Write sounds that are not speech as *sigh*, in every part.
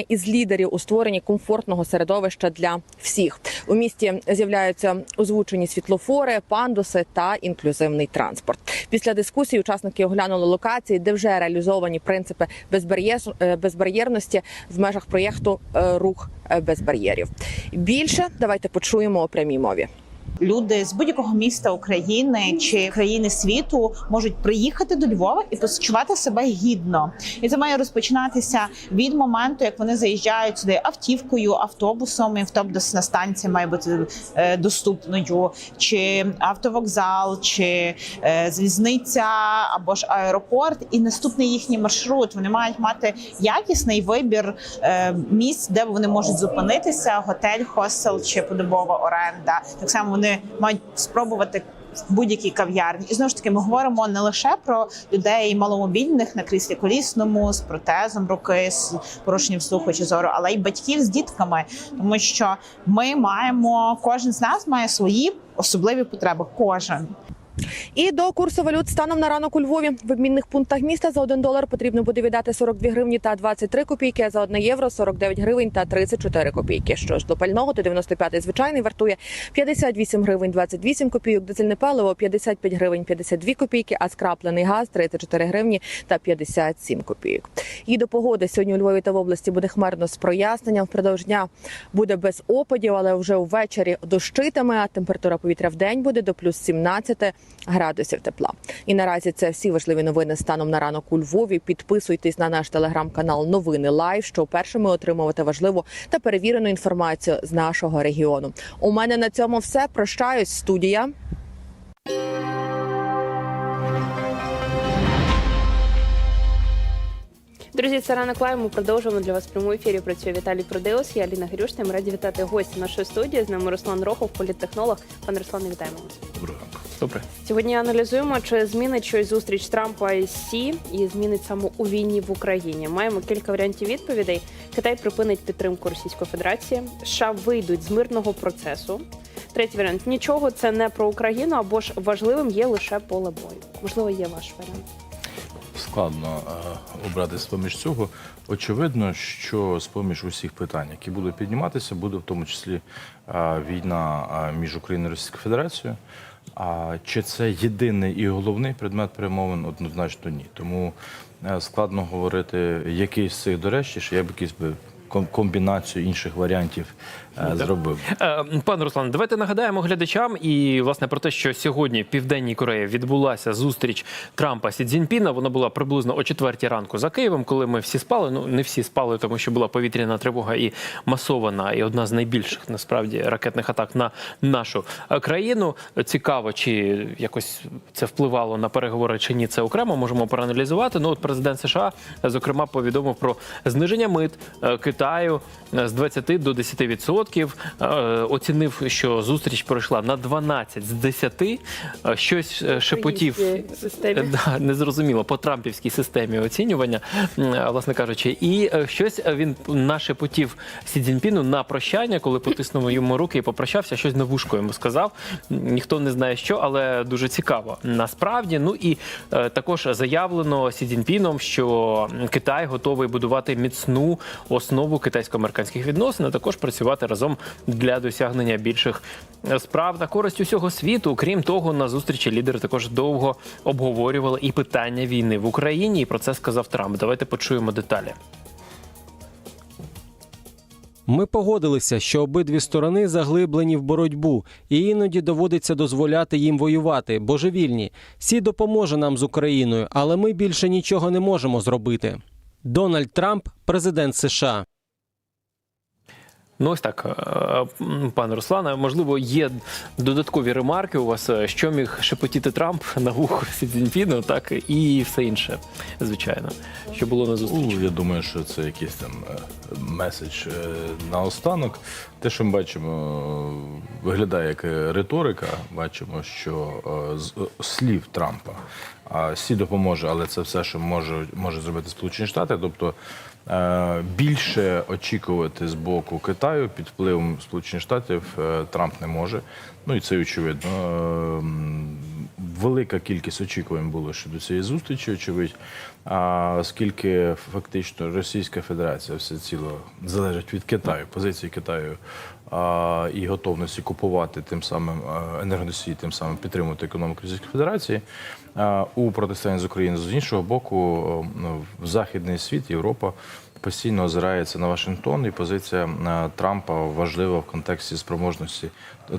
із лідерів у створенні комфортного середовища для всіх. У місті з'являються озвучені світлофори, пандуси та інклюзивний транспорт. Після дискусії учасники оглянули локації, де вже реалізовані принципи е, безбар'єрності в межах проєкту е, Рух е, без бар'єрів. Більше давайте почуємо у прямій мові. Люди з будь-якого міста України чи країни світу можуть приїхати до Львова і почувати себе гідно. І це має розпочинатися від моменту, як вони заїжджають сюди автівкою, автобусом. І автобусна станція має бути е, доступною, чи автовокзал, чи е, залізниця або ж аеропорт. І наступний їхній маршрут. Вони мають мати якісний вибір е, місць, де вони можуть зупинитися: готель, хостел чи подобова оренда. Так само вони мають спробувати. в будь-якій кав'ярні, і знову ж таки, ми говоримо не лише про людей маломобільних на кріслі колісному з протезом руки, з порушенням слуху чи зору, але й батьків з дітками, тому що ми маємо кожен з нас має свої особливі потреби. Кожен І до курсу валют станом на ранок у Львові в обмінних пунктах міста за 1 долар потрібно буде віддати 42 гривні та 23 копійки, а за 1 євро 49 гривень та 34 копійки. Що ж до пального, то 95-й звичайний вартує 58 гривень 28 копійок, дизельне паливо 55 гривень 52 копійки, а скраплений газ 34 гривні та 57 копійок. І до погоди сьогодні у Львові та в області буде хмарно з проясненням. Впродовж дня буде без опадів, але вже увечері дощитиме. А температура повітря в день буде до плюс 17 градусів тепла. І наразі це всі важливі новини станом на ранок у Львові. Підписуйтесь на наш телеграм-канал Новини Лайв, щоб першими отримувати важливу та перевірену інформацію з нашого регіону. У мене на цьому все. Прощаюсь, студія. Друзі, це ранок лайв. Ми продовжуємо для вас в прямому ефірі. Працює Віталій Продеус. Я Аліна Грюшна. Ми раді вітати гостя нашої студії. З нами Руслан Рохов, політтехнолог. Пане Руслане, вітаємо вас. Доброго ранку. Добре. Сьогодні аналізуємо, чи змінить щось зустріч Трампа і Сі і змінить саме у війні в Україні. Маємо кілька варіантів відповідей. Китай припинить підтримку Російської Федерації. США вийдуть з мирного процесу. Третій варіант нічого це не про Україну або ж важливим є лише поле бою. Можливо, є ваш варіант. Складно е, обрати з поміж цього. Очевидно, що з поміж усіх питань, які будуть підніматися, буде в тому числі е, війна е, між Україною і Російською Федерацією. А чи це єдиний і головний предмет перемовин? Однозначно ні. Тому е, складно говорити, який з цих доречніше, я б якийсь би комбінацію інших варіантів е, зробив. Е, Пане Руслан, давайте нагадаємо глядачам і власне про те, що сьогодні в Південній Кореї відбулася зустріч Трампа Сі Цзіньпіна. Вона була приблизно о четвертій ранку за Києвом, коли ми всі спали. Ну не всі спали, тому що була повітряна тривога і масована, і одна з найбільших насправді ракетних атак на нашу е, країну. Цікаво, чи якось це впливало на переговори чи ні. Це окремо можемо проаналізувати. Ну от президент США зокрема повідомив про зниження мит е, Китаю е, з 20 до 10%. Е, Оцінив, що зустріч пройшла на 12 з 10. Е, Щось шепотів. Да, незрозуміло по трампівській системі оцінювання, власне кажучи, і щось він нашепотів Сі Цзіньпіну на прощання, коли потиснув йому руки і попрощався. Щось на вушко йому сказав. Ніхто не знає що, але дуже цікаво. Насправді, ну і також заявлено Сі Цзіньпіном, що Китай готовий будувати міцну основу китайсько-американських відносин, а також працювати разом для досягнення більших е, справ на користь усього світу. Крім того, на зустрічі лідери також довго обговорювали і питання війни в Україні. І про це сказав Трамп. Давайте почуємо деталі. Ми погодилися, що обидві сторони заглиблені в боротьбу, і іноді доводиться дозволяти їм воювати, божевільні. Сі допоможе нам з Україною, але ми більше нічого не можемо зробити. Дональд Трамп, президент США. Ну, ось так, е, пане Руслане, можливо, є додаткові ремарки у вас, е, що міг шепотіти Трамп на вухо Сі Цзіньпіну, так і все інше, звичайно, що було на зустрічі. Ну, я думаю, що це якийсь там е, меседж наостанок. Те, що ми бачимо, виглядає як риторика. Бачимо, що з слів Трампа Сі допоможе, але це все, що може, може зробити Сполучені Штати. Тобто більше очікувати з боку Китаю під впливом Сполучених Штатів е, Трамп не може. Ну і це очевидно. Е, велика кількість очікувань було щодо цієї зустрічі, очевидь. А оскільки фактично Російська Федерація все ціло залежить від Китаю, позиції Китаю і готовності купувати тим самим енергоносії, тим самим підтримувати економіку Російської Федерації. У протистоянні з Україною з іншого боку, ну, в західний світ, Європа постійно озирається на Вашингтон, і позиція е, Трампа важлива в контексті спроможності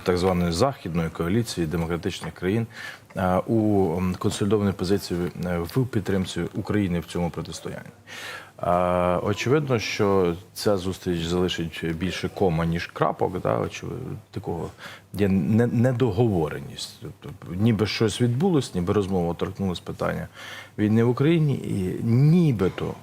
так званої західної коаліції демократичних країн е, у консолідованій позиції е, в підтримці України в цьому протистоянні. Очевидно, що ця зустріч залишить більше кома, ніж крапок. Да? Очевидно, такого є недоговореність. Тобто, ніби щось відбулось, ніби розмова торкнулась питання війни в Україні, і нібито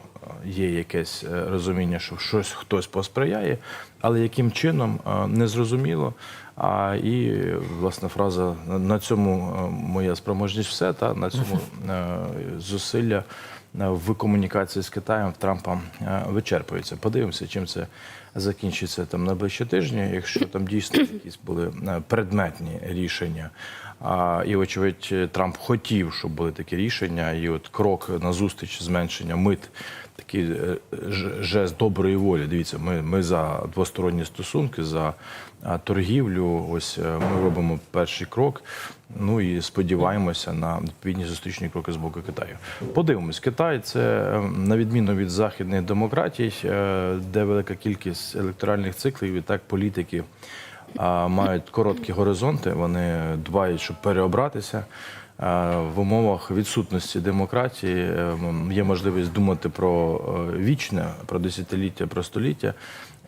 є якесь е, розуміння, що щось хтось посприяє, але яким чином е, незрозуміло. А і власне фраза на- цьому е, моя спроможність все та на цьому *laughs* зусилля в комунікації з Китаєм в Трампа вичерпується. Подивимося, чим це закінчиться там на ближчі тижні. Якщо там дійсно *clears throat* якісь були предметні рішення. А, і, очевидь, Трамп хотів, щоб були такі рішення, і от крок на зустріч зменшення мит, такий е, жест доброї волі. Дивіться, ми, ми за двосторонні стосунки, за торгівлю. Ось е, ми робимо перший крок. Ну і сподіваємося на відповідні зустрічні кроки з боку Китаю. Подивимось, Китай це е, на відміну від західних демократій, е, де велика кількість електоральних циклів, і так політики мають короткі горизонти. Вони дбають, щоб переобратися. В умовах відсутності демократії е, є можливість думати про е, вічне, про десятиліття, про століття.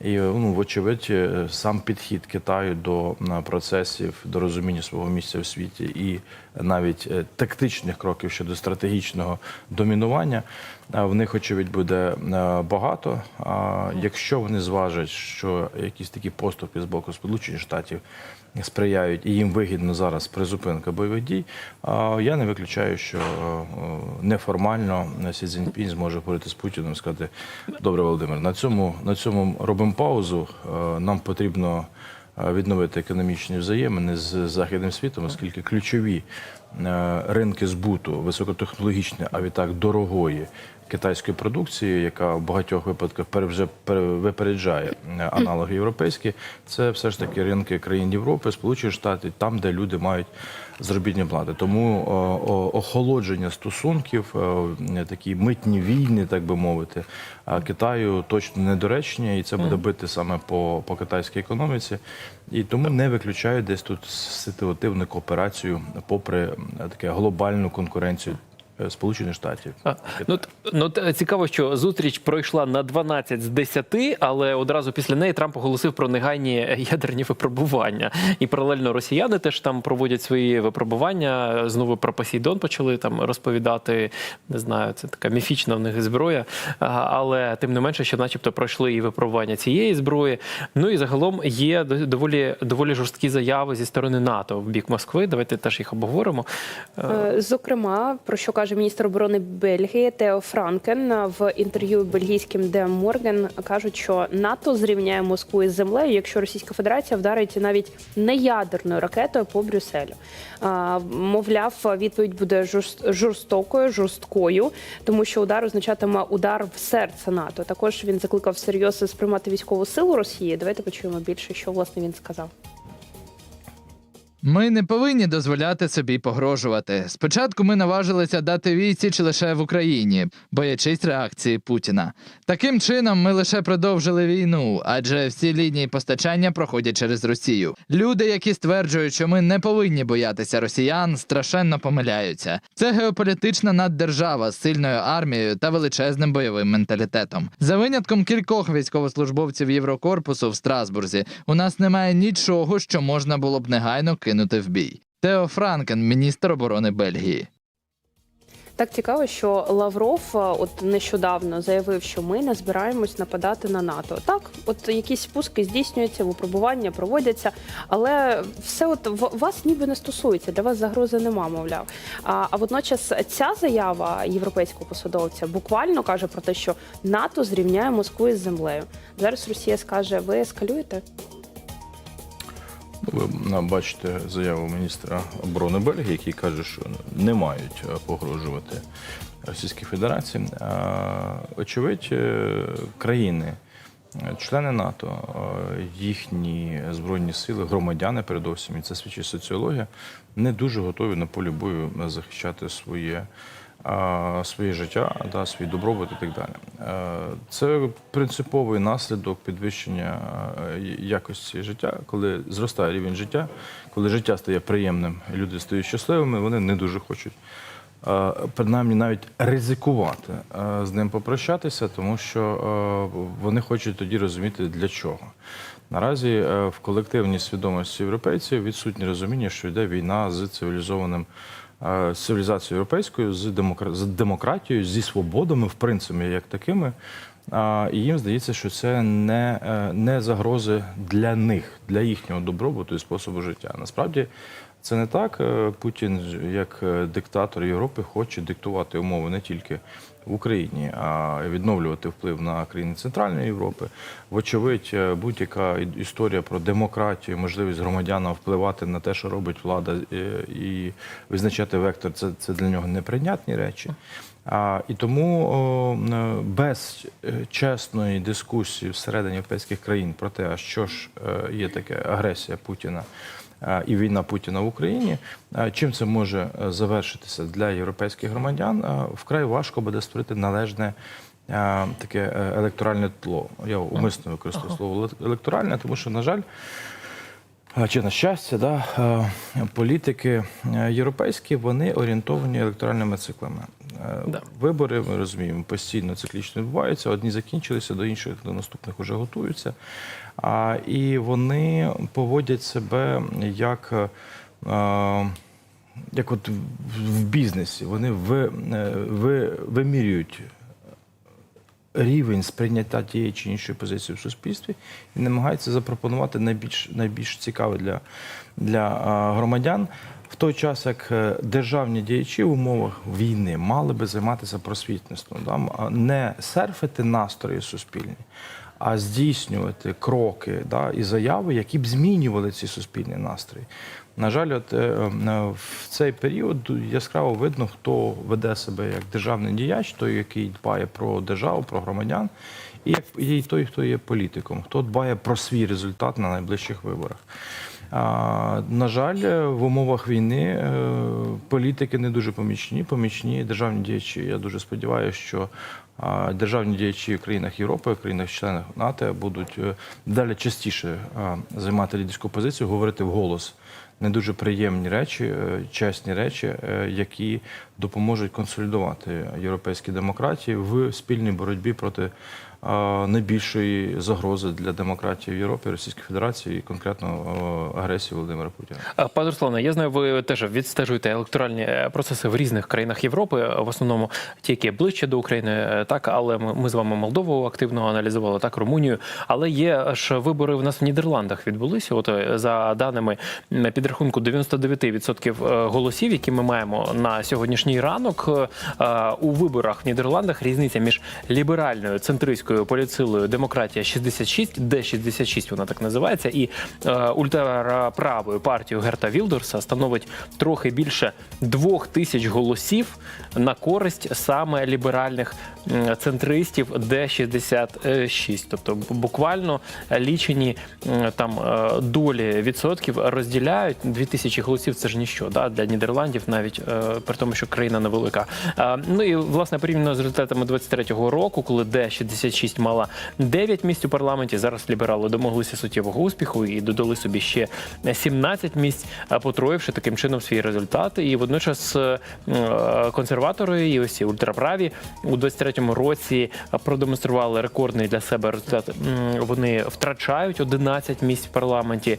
І ну, вочевидь, е, сам підхід Китаю до процесів, до розуміння свого місця в світі і навіть е, тактичних кроків щодо стратегічного домінування е, в них, очевидь, буде багато. А якщо вони зважать, що якісь такі поступи з боку Сполучених Штатів сприяють і їм вигідно зараз призупинка бойових дій, а я не виключаю, що е, неформально Сі Цзіньпінь зможе говорити з Путіним і сказати: Добре, Володимир, на цьому на цьому робимо паузу. Е, Нам потрібно е, відновити економічні взаємини з західним світом, оскільки ключові ринки збуту високотехнологічної, а відтак дорогої китайської продукції, яка в багатьох випадках вже випереджає е, аналоги європейські, це все ж таки ринки країн Європи, Сполучених Штатів, там, де люди мають заробітні плати. Тому о, охолодження стосунків, е, такі митні війни, так би мовити, Китаю точно недоречні, і це буде бити саме по, по китайській економіці. І тому не виключаю десь тут ситуативну кооперацію, попри е, таке глобальну конкуренцію е, Сполучених Штатів. А, ну, ну цікаво, що зустріч пройшла на 12 з 10, але одразу після неї Трамп оголосив про негайні ядерні випробування. І паралельно росіяни теж там проводять свої випробування. Знову про Посейдон почали там розповідати. Не знаю, це така міфічна в них зброя. Але тим не менше, що, начебто, пройшли і випробування цієї зброї. Ну і загалом є доволі доволі жорсткі заяви зі сторони НАТО в бік Москви. Давайте теж їх обговоримо. Е, Зокрема, про що каже міністр оборони Бельгії Тео Франкен в інтерв'ю бельгійським Де Морген кажуть, що НАТО зрівняє Москву із землею, якщо Російська Федерація вдарить навіть не ядерною ракетою по Брюсселю. Мовляв, відповідь буде жорст- жорстокою, жорсткою, тому що удар означатиме удар в серце НАТО. Також він закликав всерйоз сприймати військову силу Росії. Давайте почуємо більше, що власне він сказав. Ми не повинні дозволяти собі погрожувати. Спочатку ми наважилися дати відсіч лише в Україні, боячись реакції Путіна. Таким чином, ми лише продовжили війну, адже всі лінії постачання проходять через Росію. Люди, які стверджують, що ми не повинні боятися росіян, страшенно помиляються. Це геополітична наддержава з сильною армією та величезним бойовим менталітетом. За винятком кількох військовослужбовців Єврокорпусу в Страсбурзі, у нас немає нічого, що можна було б негайно кинути в бій. Тео Франкен, міністр оборони Бельгії. Так цікаво, що Лавров е, от нещодавно заявив, що ми не збираємось нападати на НАТО. Так, от якісь спуски здійснюються, випробування проводяться, але все от вас ніби не стосується, для вас загрози нема, мовляв. А, а водночас ця заява європейського посадовця буквально каже про те, що НАТО зрівняє Москву із землею. Зараз Росія скаже, ви ескалюєте? Ви бачите заяву міністра оборони Бельгії, який каже, що не мають погрожувати Російській Федерації. Очевидь, е, країни, е, члени НАТО, е, їхні збройні сили, громадяни, передовсім, і це свідчить соціологія, не дуже готові на полі бою захищати своє. Своє життя, да, свій добробут і так далі. Е, Це принциповий наслідок підвищення е, якості життя, коли зростає рівень життя, коли життя стає приємним, люди стають щасливими, вони не дуже хочуть е, принаймні навіть ризикувати з ним попрощатися, тому що вони хочуть тоді розуміти для чого. Наразі в колективній свідомості європейців відсутнє розуміння, що йде війна з цивілізованим з цивілізацією європейською, з, демокра... з демократією, зі свободами, в принципі, як такими. І їм здається, що це не, е, не загрози для них, для їхнього добробуту і способу життя. Насправді це не так. Е, Путін, як е, диктатор Європи, хоче диктувати умови не тільки в Україні, а відновлювати вплив на країни Центральної Європи. Вочевидь, е, будь-яка історія про демократію, можливість громадянам впливати на те, що робить влада, і визначати вектор, це, це для нього неприйнятні речі. А, і тому о, без чесної дискусії всередині європейських країн про те, а що ж є таке агресія Путіна і війна Путіна в Україні, е, чим це може е, завершитися для європейських громадян, е, вкрай важко буде створити належне. е, Таке е, електоральне тло. Я умисно використовую слово електоральне, тому що, на жаль, Чи на щастя, да, е, політики е, європейські вони орієнтовані електоральними циклами. Е, Да. Вибори, ми розуміємо, постійно циклічно відбуваються. Одні закінчилися, до інших до наступних вже готуються. І вони поводять себе як, е, е, як от в- бізнесі. Вони ви, е, ви, вимірюють рівень сприйняття тієї чи іншої позиції в суспільстві і намагається запропонувати найбільш найбільш цікаве для, для громадян. В той час, як е, державні діячі в умовах війни мали би займатися просвітництвом, да, не серфити настрої суспільні, а здійснювати кроки да, і заяви, які б змінювали ці суспільні настрої. На жаль, от е, е, в цей період яскраво видно, хто веде себе як державний діяч, той, який дбає про державу, про громадян, і і той, хто є політиком, хто дбає про свій результат на найближчих виборах. На жаль, в умовах війни е, політики не дуже помічні, помічні державні діячі. Я дуже сподіваюся, що державні діячі в країнах Європи, в країнах-членах НАТО будуть е, далі частіше займати лідерську позицію, говорити вголос. Не дуже приємні речі, е, чесні речі, е, які допоможуть консолідувати європейські демократії в спільній боротьбі проти е, найбільшої загрози для демократії в Європі, Російської Федерації і конкретно агресії Володимира Путіна. Пане Руслане, я знаю, ви теж відстежуєте електоральні е, процеси в різних країнах Європи, в основному ті, які ближче до України, е, так але ми, ми з вами Молдову активно аналізували, так Румунію. Але є ж вибори в нас в Нідерландах відбулися. От е, за даними підрахунку 99% е, голосів, які ми маємо на сьогоднішній ранок у виборах в Нідерландах. Різниця між ліберальною центристською політсилою демократія 66, де 66 вона так називається, і е, ультраправою партією Герта Вілдерса становить трохи більше двох тисяч голосів на користь саме ліберальних центристів Д-66. Тобто буквально лічені там е, долі відсотків розділяють. Дві тисячі голосів це ж ніщо да, для Нідерландів, навіть е, при тому, що країна невелика. Е, Ну і власне порівняно з результатами 23-го року, коли Д-66 мала 9 місць у парламенті, зараз ліберали домоглися суттєвого успіху і додали собі ще 17 місць, потроївши таким чином свій результат. І водночас е, консерватори і ось ультраправі у 23-му році продемонстрували рекордний для себе результат. Вони втрачають 11 місць в парламенті.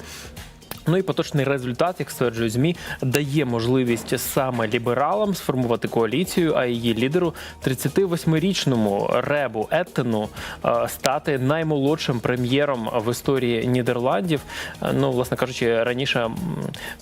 Ну і поточний результат, як стверджують змі, дає можливість саме лібералам сформувати коаліцію, а її лідеру 38-річному Ребу Еттену е, стати наймолодшим прем'єром в історії Нідерландів. Е, Ну, власне кажучи, раніше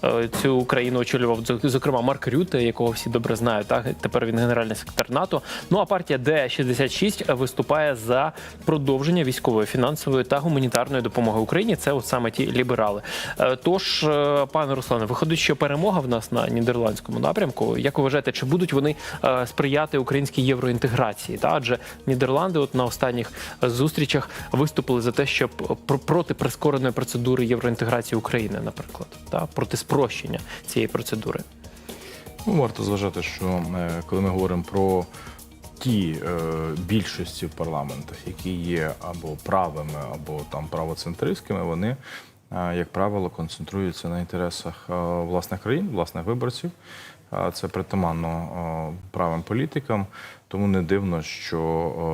е, цю країну очолював зок- зокрема Марк Рюте, якого всі добре знають. Так тепер він генеральний секретар НАТО. Ну а партія Д-66 виступає за продовження військової, фінансової та гуманітарної допомоги Україні. Це от саме ті ліберали. Е, Тож, е, пане Руслане, виходить, що перемога в нас на нідерландському напрямку. Як ви вважаєте, чи будуть вони е, сприяти українській євроінтеграції? Та адже Нідерланди, от на останніх зустрічах, виступили за те, щоб пр- проти прискореної процедури євроінтеграції України, наприклад, та проти спрощення цієї процедури. Ну, варто зважати, що е, коли ми говоримо про ті е, більшості в парламентах, які є або правими, або там правоцентристськими, вони, як правило, концентруються на інтересах е, власних країн, власних виборців. Це притаманно е, правим політикам, тому не дивно, що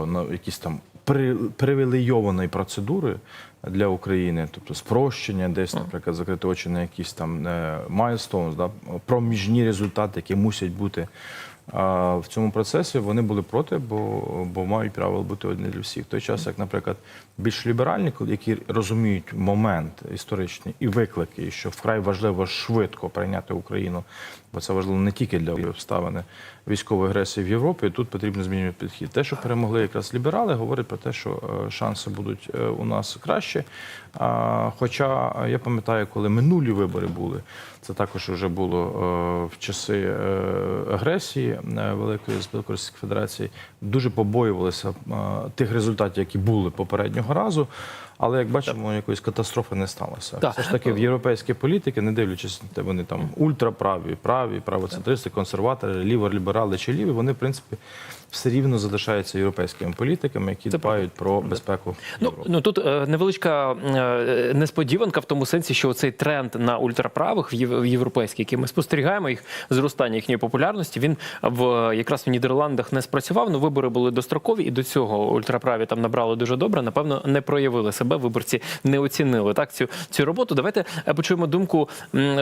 е, на якісь там при- привілейованої процедури для України, тобто спрощення, десь, наприклад, закрити очі на якісь там milestones, да, проміжні результати, які мусять бути а, в цьому процесі, вони були проти, бо, бо мають правила бути одні для всіх. В той час, як, наприклад, більш ліберальні, які розуміють момент історичний і виклики, що вкрай важливо швидко прийняти Україну, бо це важливо не тільки для обставини військової агресії в Європі. Тут потрібно змінювати підхід. Те, що перемогли якраз ліберали, говорить про те, що е, шанси будуть е, у нас кращі. А, Хоча я пам'ятаю, коли минулі вибори були, це також вже було е, в часи агресії Великої з Російської Федерації. Дуже побоювалися тих результатів, які були попереднього разу. Але як бачимо, якоїсь катастрофи не сталося. Так. Все ж таки, в європейські політики, не дивлячись на те, вони там ультраправі, праві, правоцентристи, консерватори, ліворліберали чи ліві, вони в принципі все рівно залишаються європейськими політиками, які дбають про безпеку Ну, ну тут е, невеличка е, несподіванка в тому сенсі, що цей тренд на ультраправих в єв- в європейський, який ми спостерігаємо, їх зростання їхньої популярності, він в якраз в Нідерландах не спрацював. Ну вибори були дострокові, і до цього ультраправі там набрали дуже добре. Напевно, не проявили себе. Виборці не оцінили так цю цю роботу. Давайте е, почуємо думку,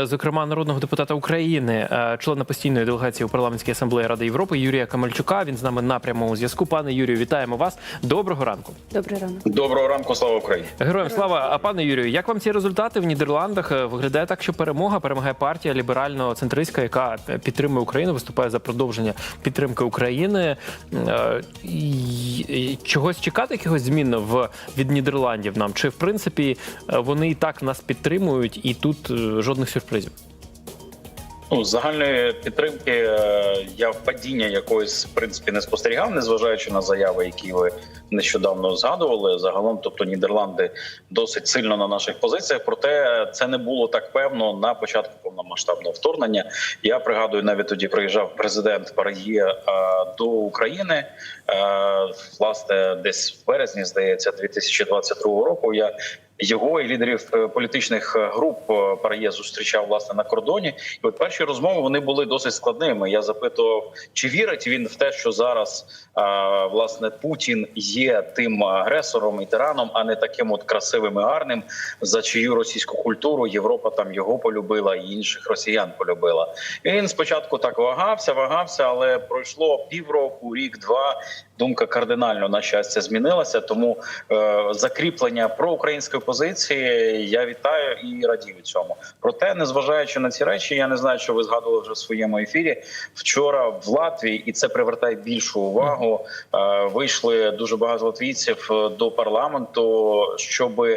зокрема, народного депутата України, члена постійної делегації у парламентській асамблеї Ради Європи Юрія Камельчука. Він з нами на прямому зв'язку. Пане Юрію, вітаємо вас. Доброго ранку. Добрий ранок. Доброго ранку, слава Україні. Героям слава, а пане Юрію, як вам ці результати в Нідерландах? Е, Виглядає так, що перемога перемагає партія ліберально-центристська, яка е, підтримує Україну, виступає за продовження підтримки України. Е, Чогось чекати, якихось змін в від Нідерландів нам? Чи в принципі вони і так нас підтримують, і тут жодних сюрпризів? Ну, загальної підтримки е, я падіння якоїсь в принципі не спостерігав, незважаючи на заяви, які ви нещодавно згадували. Загалом, тобто Нідерланди досить сильно на наших позиціях. Проте це не було так певно на початку повномасштабного вторгнення. Я пригадую, навіть тоді приїжджав президент Парагія е, до України. Е, Власне, десь в березні, здається, 2022 року. Я його і лідерів е, політичних е, груп е, Парає зустрічав власне на кордоні. І от перші розмови вони були досить складними. Я запитував, чи вірить він в те, що зараз власне Путін є тим агресором і тираном, а не таким от красивим і гарним, за чию російську культуру Європа там його полюбила і інших росіян полюбила. І він спочатку так вагався, вагався, але пройшло півроку, рік, два. Думка кардинально на щастя змінилася. Тому е, закріплення проукраїнської позиції я вітаю і радію цьому. Проте, незважаючи на ці речі, я не знаю, що ви згадували вже в своєму ефірі. Вчора в Латвії, і це привертає більшу увагу. Е, вийшли дуже багато латвійців е, до парламенту, щоб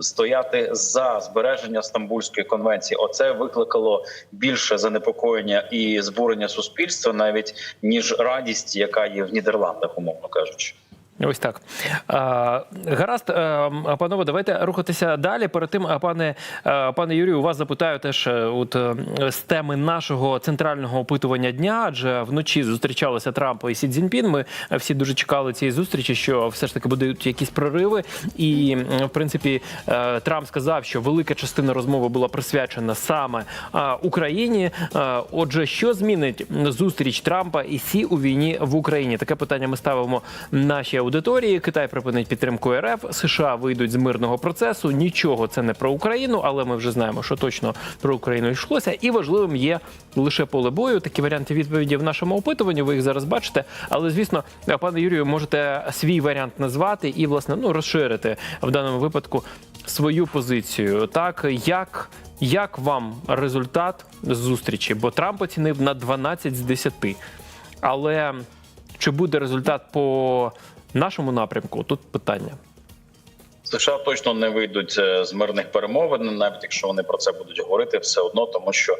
стояти за збереження Стамбульської конвенції. Оце викликало більше занепокоєння і збурення суспільства, навіть ніж радість, яка є в Нідерландах, умовно кажучи. Ось так. Гаразд, е, панове, давайте рухатися далі. Перед тим, а, пане, е, пане Юрію, у вас запитаю теж е, от, е, з теми нашого центрального опитування дня, адже вночі зустрічалися Трамп і Сі Цзіньпін. Ми е, всі дуже чекали цієї зустрічі, що все ж таки будуть якісь прориви. І, в принципі, е, Трамп сказав, що велика частина розмови була присвячена саме е, Україні. Е, Отже, що змінить зустріч Трампа і Сі у війні в Україні? Таке питання ми ставимо нашій аудиторії. Китай припинить підтримку РФ, США вийдуть з мирного процесу. Нічого це не про Україну, але ми вже знаємо, що точно про Україну йшлося. І важливим є лише поле бою. Такі варіанти відповіді в нашому опитуванні. Ви їх зараз бачите. Але звісно, пане Юрію, можете свій варіант назвати і власне ну розширити в даному випадку свою позицію. Так як. Як вам результат зустрічі? Бо Трамп оцінив на 12 з 10. Але чи буде результат по нашому напрямку? Тут питання. США точно не вийдуть е, з мирних перемовин, навіть якщо вони про це будуть говорити, все одно, тому що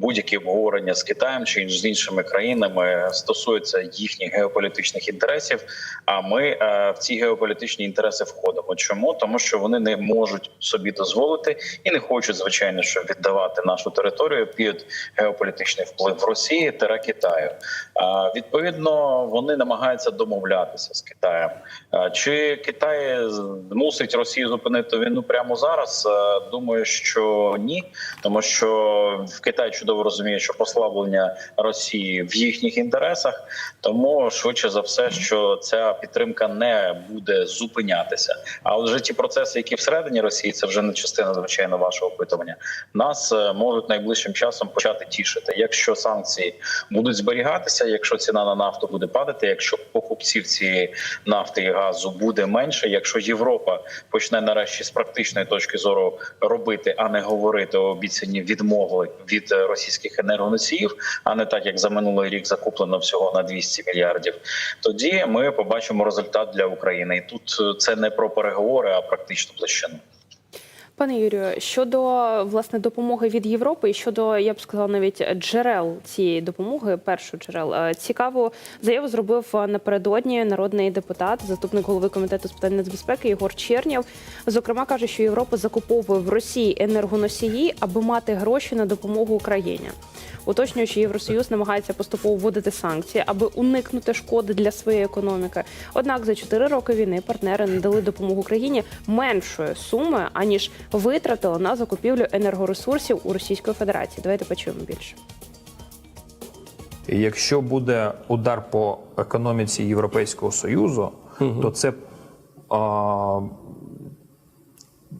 будь-які обговорення з Китаєм чи з іншими країнами стосуються їхніх геополітичних інтересів. А ми е, в ці геополітичні інтереси входимо. Чому тому, що вони не можуть собі дозволити і не хочуть, звичайно, що віддавати нашу територію під геополітичний вплив Росії та Китаю. Відповідно, вони намагаються домовлятися з Китаєм. Чи Китай змусить Росію зупинити війну прямо зараз? А, Думаю, що ні, тому що в Китай чудово розуміє, що послаблення Росії в їхніх інтересах, тому швидше за все, що ця підтримка не буде зупинятися. А вже ті процеси, які всередині Росії, це вже не частина звичайно вашого опитування. Нас е, можуть найближчим часом почати тішити, якщо санкції будуть зберігатися, якщо ціна на нафту буде падати, якщо покупців цієї нафти і газу буде менше, якщо Європа почне нарешті з практичної точки зору робити, а не говорити обіцяні відмови від е, російських енергоносіїв, а не так як за минулий рік закуплено всього на 200 мільярдів. Тоді ми побачимо результат для України, і тут е, це не про переговори, а практичну площину. Пане Юрію, щодо власне допомоги від Європи і щодо, я б сказала, навіть джерел цієї допомоги, перших джерел, е, цікаву заяву зробив е, напередодні народний депутат, заступник голови комітету з питань нацбезпеки Єгор Чернєв. Зокрема, каже, що Європа закуповує в Росії енергоносії, аби мати гроші на допомогу Україні. Уточнює, що Євросоюз намагається поступово вводити санкції, аби уникнути шкоди для своєї економіки. Однак за 4 роки війни партнери надали допомогу Україні меншої суми аніж витратили на закупівлю енергоресурсів у Російської Федерації. Давайте почуємо більше. Якщо буде удар по економіці Європейського Союзу, то це а,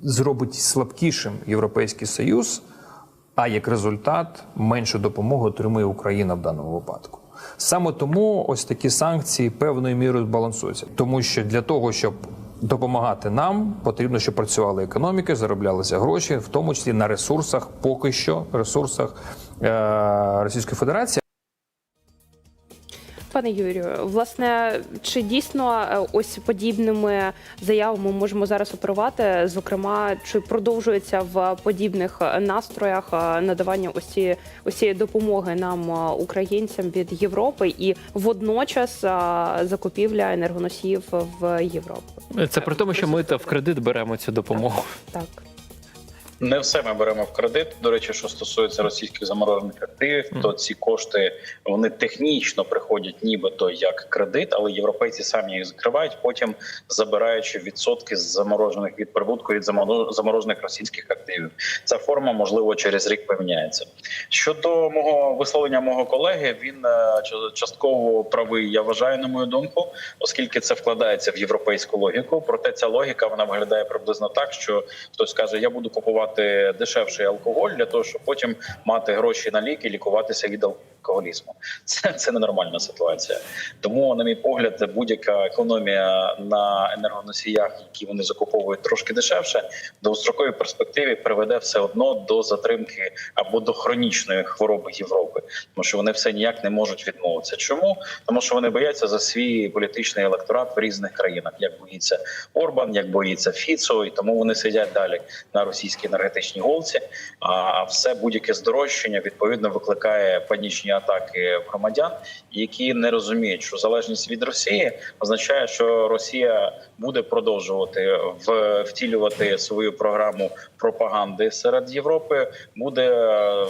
зробить слабкішим Європейський Союз, а як результат меншу допомогу отримує Україна в даному випадку. Саме тому ось такі санкції певною мірою балансуються, тому що для того, щоб допомагати нам, потрібно, щоб працювали економіки, зароблялися гроші, в тому числі на ресурсах, поки що ресурсах е- Російської Федерації. Пане Юрію, власне, чи дійсно е, ось подібними заявами можемо зараз оперувати? Зокрема, чи продовжується в подібних настроях е, надавання ось цієї допомоги нам, е, українцям від Європи, і водночас закупівля енергоносіїв в Європу? Це при тому, що ми та в кредит беремо цю допомогу. Так. Не все ми беремо в кредит. До речі, що стосується російських заморожених активів, то ці кошти вони технічно приходять, нібито як кредит, але європейці самі їх закривають, потім забираючи відсотки з заморожених від прибутку від заморо- заморожених російських активів. Ця форма можливо через рік поміняється. Щодо мого висловлення мого колеги, він е, частково правий. Я вважаю, на мою думку, оскільки це вкладається в європейську логіку. Проте ця логіка вона виглядає приблизно так, що хтось каже: Я буду купувати дешевший алкоголь для того, щоб потім мати гроші на ліки, лікуватися від алкоголізму. *laughs* Це, це ненормальна ситуація. Тому, на мій погляд, будь-яка економія на енергоносіях, які вони закуповують трошки дешевше, в довгостроковій перспективі приведе все одно до затримки або до хронічної хвороби Європи, тому що вони все ніяк не можуть відмовитися. Чому тому, що вони бояться за свій політичний електорат в різних країнах, як боїться Орбан, як боїться Фіцо, і тому вони сидять далі на російській енергетичній голці. А все будь-яке здорожчання відповідно викликає панічні атаки громадян, які не розуміють, що залежність від Росії означає, що Росія буде продовжувати втілювати свою програму пропаганди серед Європи, буде е,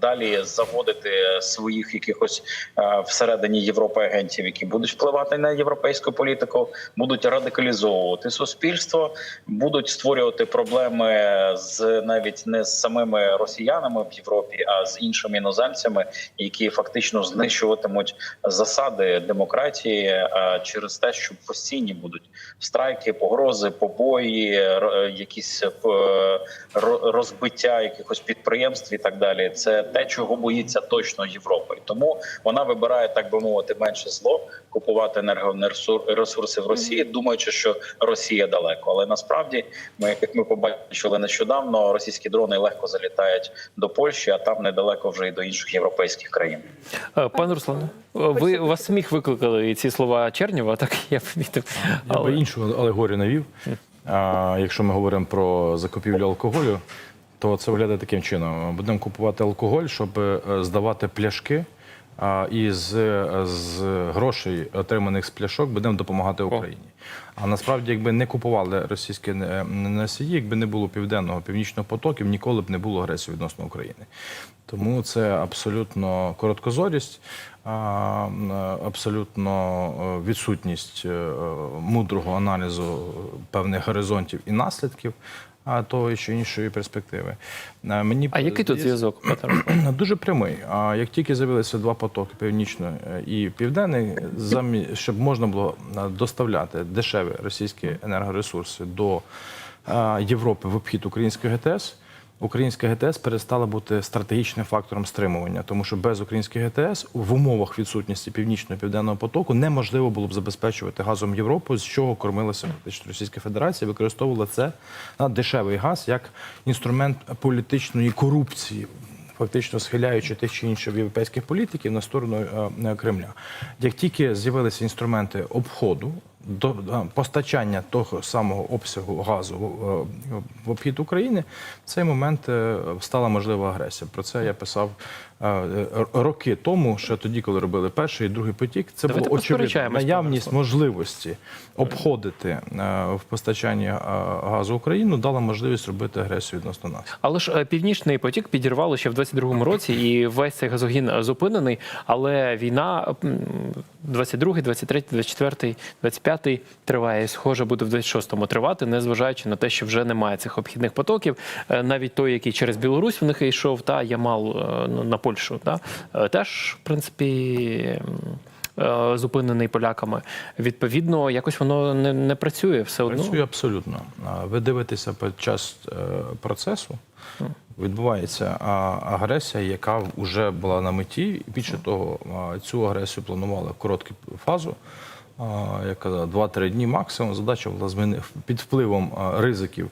далі заводити своїх якихось е, всередині Європи агентів, які будуть впливати на європейську політику, будуть радикалізовувати суспільство, будуть створювати проблеми з навіть не з самими росіянами в Європі, а з іншими іноземцями, які фактично знищуватимуть засади демократії е, через те, що постійні будуть страйки, погрози, побої, якісь розбиття якихось підприємств і так далі. Це те, чого боїться точно Європа, і тому вона вибирає так би мовити менше зло, купувати енергоресурси в Росії, думаючи, що Росія далеко. Але насправді, ми як ми побачили нещодавно, російські дрони легко залітають до Польщі, а там недалеко вже і до інших європейських країн. Е, Пане Руслане, ви у вас сміх викликали ці слова Чернєва, так я помітив. Я би іншу алегорію навів. А, якщо ми говоримо про закупівлю алкоголю, то це виглядає таким чином: будемо купувати алкоголь, щоб е, здавати пляшки. А і з, е, з грошей, отриманих з пляшок, будемо допомагати Україні. А насправді, якби не купували російські е, носії, якби не було південного північного потоків, ніколи б не було агресії відносно України. Тому це абсолютно короткозорість, абсолютно е, відсутність е, мудрого аналізу певних горизонтів і наслідків. А того чи іншої перспективи. Е, Мені А який тут зв'язок, *clears throat* Дуже прямий. А як тільки з'явилися два потоки, північний е, і південний, замі... щоб можна було е, доставляти дешеві російські енергоресурси до е, Європи в обхід української ГТС. Українська ГТС перестала бути стратегічним фактором стримування, тому що без української ГТС в умовах відсутності північного південного потоку неможливо було б забезпечувати газом Європу, з чого кормилася Російська Федерація, використовувала це на дешевий газ як інструмент політичної корупції фактично схиляючи тих чи інших європейських політиків на сторону е, Кремля. Як тільки з'явилися інструменти обходу, до постачання того самого обсягу газу е, в обхід України, в цей момент е, стала можлива агресія. Про це я писав е, роки тому, ще тоді, коли робили перший і другий потік. Це Давайте було очевидно. Наявність можливості обходити в постачанні газу Україну дала можливість робити агресію відносно нас. Але ж північний потік підірвало ще в 22-му році, і весь цей газогін зупинений. Але війна м, 22-й, 23-й, 24-й, 25-й триває. І, Схоже, буде в 26-му тривати, незважаючи на те, що вже немає цих обхідних потоків. Е, Навіть той, який через Білорусь в них йшов, та Ямал е, ну, на Польщу, та е, теж в принципі. Зупинений поляками, відповідно, якось воно не, не працює все одно. Працює абсолютно. Ви дивитеся під час процесу. Відбувається агресія, яка вже була на меті. Більше того, цю агресію планували в коротку фазу. Я казав, 2-3 дні максимум. Задача була зміни під впливом ризиків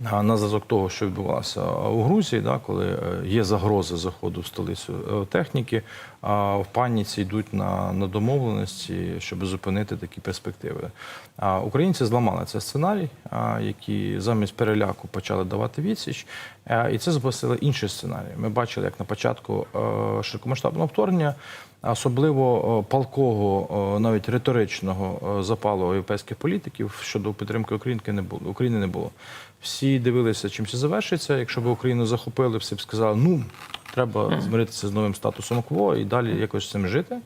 на зв'язок того, що відбувалося у Грузії, да, коли е, є загрози заходу в столицю е, техніки, а в паніці йдуть на, на домовленості, щоб зупинити такі перспективи. А українці зламали цей сценарій, які замість переляку почали давати відсіч, і це запустили інший сценарій. Ми бачили, як на початку е, широкомасштабного вторгнення. Особливо е, палкого, е, навіть риторичного е, запалу європейських політиків щодо підтримки України не було. України не було. Всі дивилися, чим це завершиться. Якщо б Україну захопили, всі б сказали, ну треба змиритися з новим статусом КВО і далі якось з цим жити.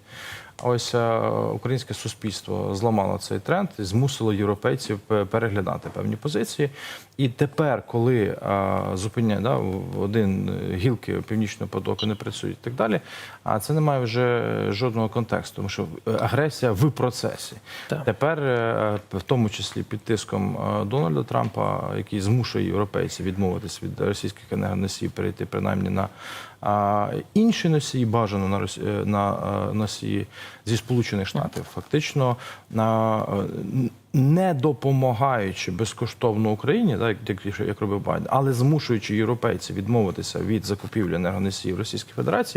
Ось е, українське суспільство зламало цей тренд і змусило європейців переглядати певні позиції. І тепер, коли е, зупиняє да, один гілки північного потоку не працюють і так далі, а це не має вже жодного контексту, тому що агресія в процесі. Так. Тепер, е, в тому числі під тиском Дональда Трампа, який змушує європейців відмовитись від російських енергоносіїв, перейти принаймні на а, інші носії, бажано на, Росі- е, на е, носії зі Сполучених Штатів, фактично на, е, не допомагаючи безкоштовно Україні, так як, як робив Байден, але змушуючи європейців відмовитися від закупівлі енергоносіїв Російської Федерації.